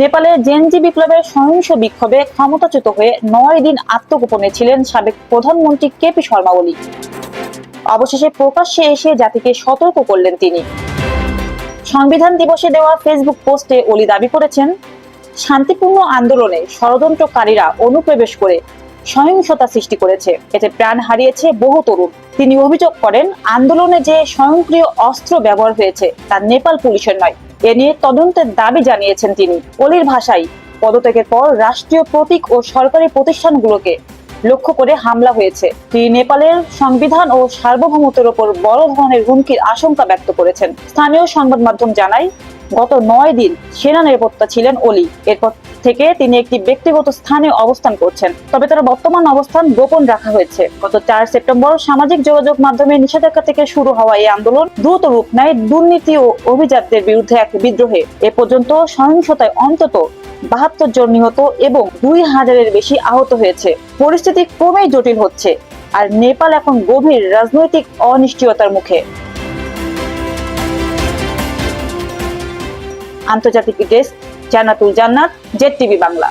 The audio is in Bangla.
নেপালে জেনজি বিপ্লবের সহিংস বিক্ষোভে ক্ষমতাচ্যুত হয়ে নয় দিন আত্মগোপনে ছিলেন সাবেক প্রধানমন্ত্রী কেপি শর্মা ওলি অবশেষে প্রকাশ্যে এসে জাতিকে সতর্ক করলেন তিনি। সংবিধান দিবসে দেওয়া ফেসবুক পোস্টে ওলি দাবি করেছেন, শান্তিপূর্ণ আন্দোলনে ষড়যন্ত্রকারীরা অনুপ্রবেশ করে সহিংসতা সৃষ্টি করেছে। এতে প্রাণ হারিয়েছে বহু তরুণ। তিনি অভিযোগ করেন, আন্দোলনে যে স্বয়ংক্রিয় অস্ত্র ব্যবহার হয়েছে, তা নেপাল পুলিশের নয়। এ নিয়ে তদন্তের দাবি জানিয়েছেন তিনি। অলির ভাষায়, পদত্যাগের পর রাষ্ট্রীয় প্রতীক ও সরকারি প্রতিষ্ঠানগুলোকে লক্ষ্য করে হামলা হয়েছে। তিনি নেপালের সংবিধান ও সার্বভৌমত্বের ওপর বড় ধরনের হুমকির আশঙ্কা ব্যক্ত করেছেন। স্থানীয় সংবাদ মাধ্যম জানায় গত নয় দিন সেনা নিরাপত্তা ছিলেন অলি। এরপর থেকে তিনি একটি ব্যক্তিগত স্থানে অবস্থান করছেন। তবে তার বর্তমান অবস্থান গোপন রাখা হয়েছে। গত চার সেপ্টেম্বর সামাজিক যোগাযোগ মাধ্যমে নিষেধাজ্ঞা থেকে শুরু হওয়া এই আন্দোলন দ্রুত রূপ নেয় দুর্নীতি ও অভিজাতদের বিরুদ্ধে এক বিদ্রোহে। এ পর্যন্ত সহিংসতায় অন্তত বাহাত্তর জন নিহত এবং দুই হাজারের বেশি আহত হয়েছে। পরিস্থিতি ক্রমেই জটিল হচ্ছে। আর নেপাল এখন গভীর রাজনৈতিক অনিশ্চয়তার মুখে। আন্তর্জাতিক ডেস্ক জান্নাতুল জান্নাত জেড টিভি বাংলা।